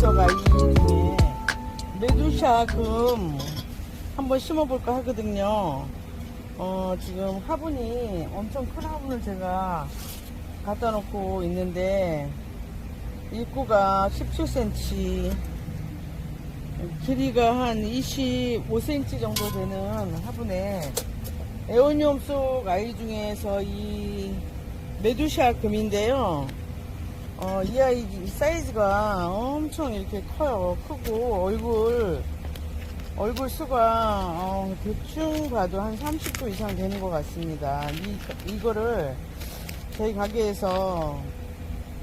에오니엄석 아이 중에 메두샤 금 한번 심어볼까 하거든요. 어, 지금 화분이 엄청 큰 화분을 제가 갖다 놓고 있는데 입구가 17cm 길이가 한 25cm 정도 되는 화분에 에오니엄 속 아이 중에서 이 메두샤 금인데요. 어, 이 아이 사이즈가 엄청 이렇게 커요. 크고 얼굴 얼굴 수가 어, 대충 봐도 한 30도 이상 되는 것 같습니다. 이, 이거를 저희 가게에서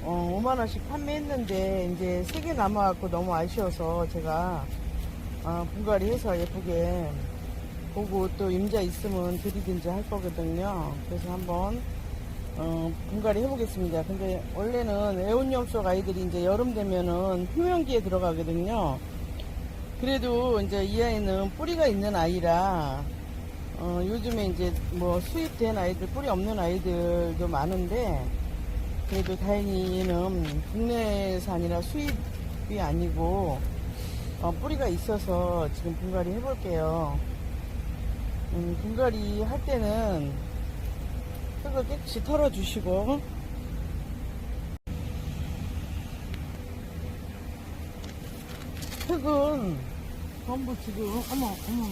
어, 5만 원씩 판매했는데 이제 3개 남아갖고 너무 아쉬워서 제가 어, 분갈이 해서 예쁘게 보고 또 임자 있으면 드리든지 할 거거든요. 그래서 한번 어, 분갈이 해보겠습니다. 근데 원래는 애온염 속 아이들이 이제 여름 되면은 휴면기에 들어가거든요. 그래도 이제 이 아이는 뿌리가 있는 아이라 어, 요즘에 이제 뭐 수입된 아이들 뿌리 없는 아이들도 많은데 그래도 다행히 얘는 국내산이라 수입이 아니고 어, 뿌리가 있어서 지금 분갈이 해볼게요. 음, 분갈이 할 때는 흙을 깨끗이 털어주시고. 흙은 전부 지금 어머 어머.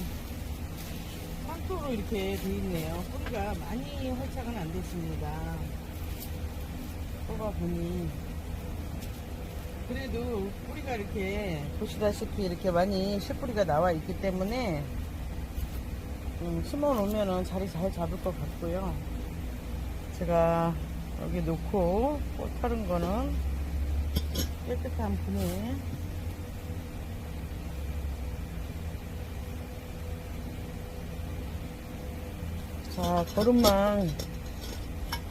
빵토로 이렇게 돼 있네요. 뿌리가 많이 활착은 안 됐습니다. 뽑아보니. 그래도 뿌리가 이렇게 보시다시피 이렇게 많이 씨뿌리가 나와 있기 때문에 음, 심어 놓으면은 자리 잘 잡을 것 같고요 제가 여기 놓고 꽃 타른 거는 깨끗한 분에 자 거름망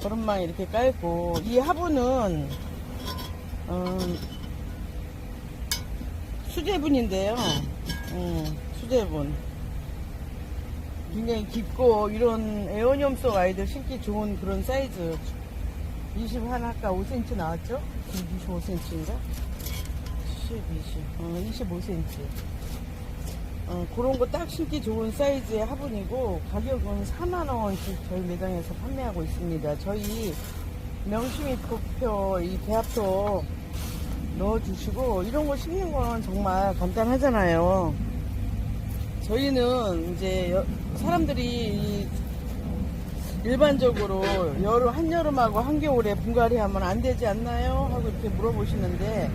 거름망 이렇게 깔고 이 화분은 음, 수제분인데요. 음, 수제분 굉장히 깊고 이런 에어늄 속 아이들 신기 좋은 그런 사이즈. 21 아까 5cm 나왔죠? 25cm인가? 10, 20, 어, 25cm 어, 그런 거 딱 신기 좋은 사이즈의 화분이고 가격은 4만원씩 저희 매장에서 판매하고 있습니다. 저희 명심이 표표 이 배합표 넣어주시고 이런 거 심는 건 정말 간단하잖아요 저희는 이제 여- 사람들이 이 일반적으로 여름 한여름하고 한겨울에 분갈이 하면 안 되지 않나요? 하고 이렇게 물어보시는데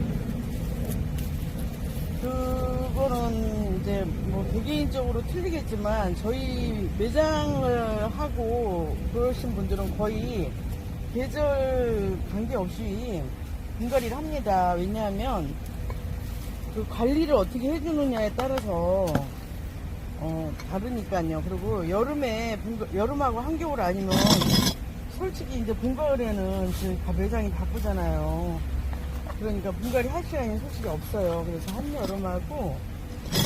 그거는 이제 뭐 개개인적으로 틀리겠지만 저희 매장을 하고 그러신 분들은 거의 계절 관계없이 분갈이를 합니다. 왜냐하면 그 관리를 어떻게 해주느냐에 따라서 어, 다르니까요. 그리고 여름에, 분가- 여름하고 한겨울 아니면 솔직히 이제 봄가을에는 가- 매장이 바쁘잖아요. 그러니까 분갈이 할 시간이 솔직히 없어요. 그래서 한여름하고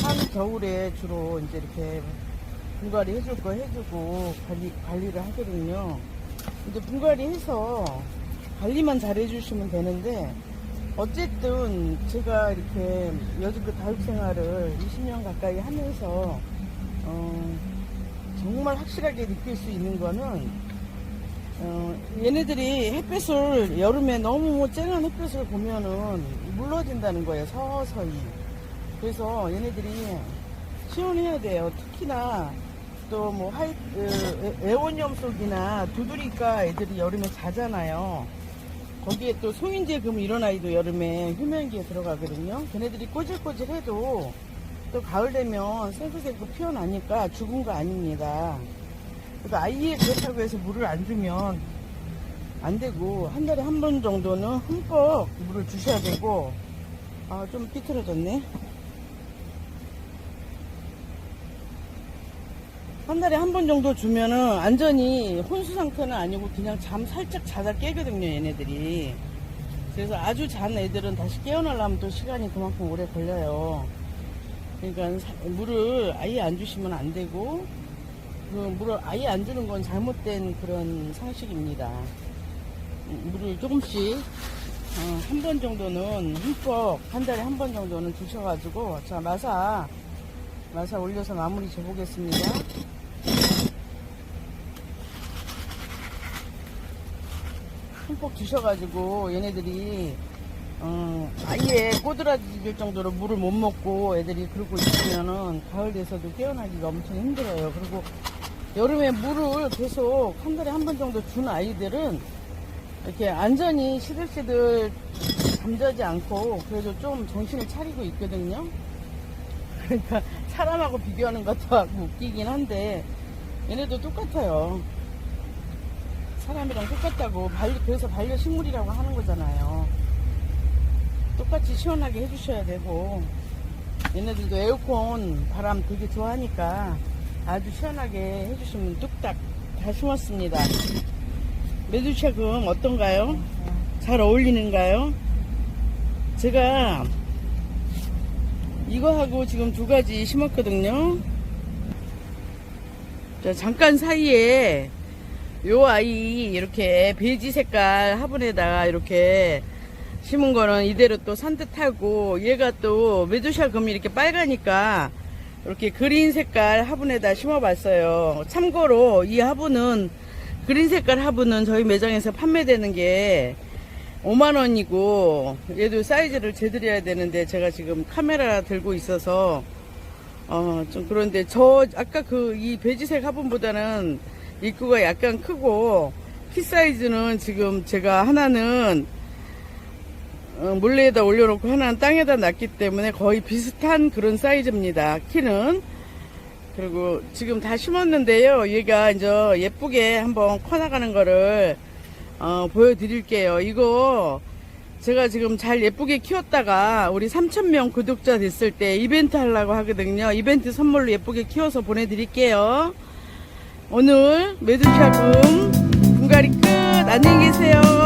한겨울에 주로 이제 이렇게 분갈이 해줄 거 해주고 관리, 관리를 하거든요. 이제 분갈이 해서 관리만 잘 해주시면 되는데 어쨌든 제가 이렇게 여지껏 다육 생활을 20년 가까이 하면서 어, 정말 확실하게 느낄 수 있는 거는 어, 얘네들이 햇빛을 여름에 너무 쨍한 햇빛을 보면은 물러진다는 거예요 서서히. 그래서 얘네들이 시원해야 돼요. 특히나 또 뭐 하이 어, 에- 에오니엄 속이나 두드리가 애들이 여름에 자잖아요. 거기에 또 송인제 금 이런 아이도 여름에 휴면기에 들어가거든요. 걔네들이 꼬질꼬질해도 또 가을 되면 생크생크 피어나니까 죽은 거 아닙니다. 그래서 아이에 그렇다고 해서 물을 안 주면 안 되고 한 달에 한 번 정도는 흠뻑 물을 주셔야 되고 아 좀 삐뚤어졌네. 한 달에 한 번 정도 주면은 완전히 혼수 상태는 아니고 그냥 잠 살짝 자다 깨거든요 얘네들이. 그래서 아주 잔 애들은 다시 깨어나려면 또 시간이 그만큼 오래 걸려요 그러니까 사- 물을 아예 안 주시면 안 되고 그 물을 아예 안 주는 건 잘못된 그런 상식입니다. 음, 물을 조금씩 어, 한 번 정도는 흠뻑 한 달에 한 번 정도는 두셔가지고 자 마사 마사 올려서 마무리 줘보겠습니다. 흠뻑 주셔가지고 얘네들이 어, 아예 꼬드라질 정도로 물을 못 먹고 애들이 그러고 있으면은 가을 돼서도 깨어나기가 엄청 힘들어요. 그리고 여름에 물을 계속 한 달에 한 번 정도 준 아이들은 이렇게 안전히 시들시들 잠자지 않고 그래도 좀 정신을 차리고 있거든요. 그러니까 사람하고 비교하는 것도 웃기긴 한데 얘네도 똑같아요. 사람이랑 똑같다고 반려, 그래서 반려식물이라고 하는 거잖아요. 똑같이 시원하게 해주셔야 되고 얘네들도 에어컨 바람 되게 좋아하니까 아주 시원하게 해주시면 뚝딱 다 심었습니다. 메두샤금 어떤가요? 잘 어울리는가요? 제가 이거하고 지금 두 가지 심었거든요. 자, 잠깐 사이에 요 아이 이렇게 베이지 색깔 화분에다가 이렇게 심은 거는 이대로 또 산뜻하고 얘가 또 메두샤 금이 이렇게 빨가니까 이렇게 그린 색깔 화분에다 심어봤어요. 참고로 이 화분은 그린 색깔 화분은 저희 매장에서 판매되는 게 5만 원이고 얘도 사이즈를 재드려야 되는데 제가 지금 카메라 들고 있어서 어 좀 그런데 저 아까 그 이 베지색 화분보다는 입구가 약간 크고 키 사이즈는 지금 제가 하나는 어, 물레에다 올려놓고 하나는 땅에다 놨기 때문에 거의 비슷한 그런 사이즈입니다. 키는. 그리고 지금 다 심었는데요. 얘가 이제 예쁘게 한번 커나가는 거를 어, 보여드릴게요. 이거 제가 지금 잘 예쁘게 키웠다가 우리 3,000명 구독자 됐을 때 이벤트 하려고 하거든요. 이벤트 선물로 예쁘게 키워서 보내드릴게요. 오늘 메두샤금 분갈이 끝. 안녕히 계세요.